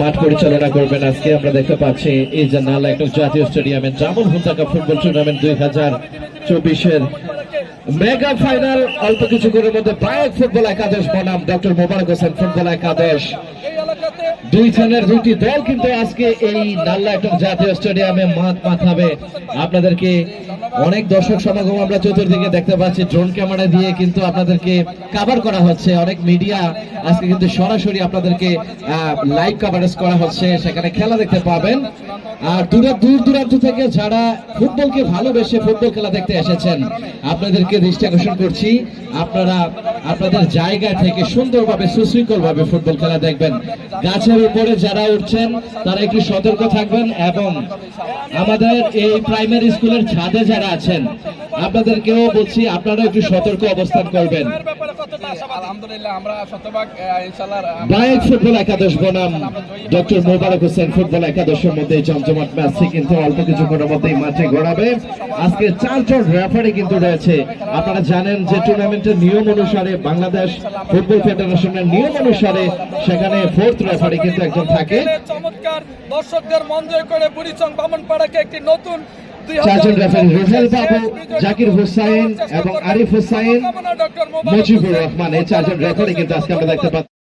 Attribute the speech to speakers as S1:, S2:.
S1: মাঠ পরিচালনা করবেন আজকে। আমরা দেখতে পাচ্ছি এই যে নালা একটা জাতীয় স্টেডিয়ামে জামুল হুন্দাকা ফুটবল টুর্নামেন্ট দুই হাজার চব্বিশের মেগা ফাইনাল। অল্প কিছু করে মধ্যে বায়ক ফুটবল একাদশ বনাম ডক্টর মোবারক হোসেন ফুটবল একাদশ। দুই জনের দুটি দল কিন্তু আজকে এই নাল্লা একটা জাতীয় স্টেডিয়ামে মাঠ মাথাবে। আপনাদেরকে অনেক দর্শক সমাগম আমরা চতুর্দিকে দেখতে পাচ্ছি। ড্রোন ক্যামেরা দিয়ে কিন্তু আপনাদেরকে কভার করা হচ্ছে। অনেক মিডিয়া আজকে কিন্তু সরাসরি আপনাদেরকে লাইভ কভারেজ করা হচ্ছে। সেখানে খেলা দেখতে পাবেন। আর দূরে, দূর দূরান্ত থেকে যারা ফুটবলকে ভালোবেসে ফুটবল খেলা দেখতে এসেছেন, আপনাদেরকে দৃষ্টি আকর্ষণ করছি। আপনারা, আপনাদের জায়গা থেকে সুন্দরভাবে সুশৃঙ্খল ভাবে ফুটবল খেলা দেখবেন। গাছের উপরে যারা উঠছেন, তারা একটু সতর্ক থাকবেন এবং আমাদের এই প্রাইমারি স্কুলের ছাদে যারা আছেন, আপনাদেরকেও বলছি আপনারা একটু সতর্ক অবস্থান করবেন।
S2: আলহামদুলিল্লাহ আমরা শতভাগ আহ, ইনশাল্লাহ
S1: ফুটবল একাদশ বনাম। ডক্টর মোবারক হোসেন ফুটবল একাদশের মধ্যে জমজমাট ম্যাচটি কিন্তু অল্প কিছুক্ষণের মধ্যেই মাঠে গড়াবে। আজকে চারজন রেফারি কিন্তু রয়েছে। আপনারা জানেন যে টুর্নামেন্টের নিয়ম অনুসারে বাংলাদেশ ফুটবল ফেডারেশনের নিয়ম অনুসারে সেখানে ফোর্থ রেফারি কিন্তু একজন থাকে।
S2: চমৎকার দর্শকদের মন জয় করে বুড়িচং বামনপাড়াকে একটি নতুন
S1: চারজন রেফারি রুহেল বাবু জাকির হুসাইন এবং আরিফ হুসাইন মুজিবুর রহমান এই চারজন রেফারি কিন্তু আজকে আমরা দেখতে পাচ্ছি।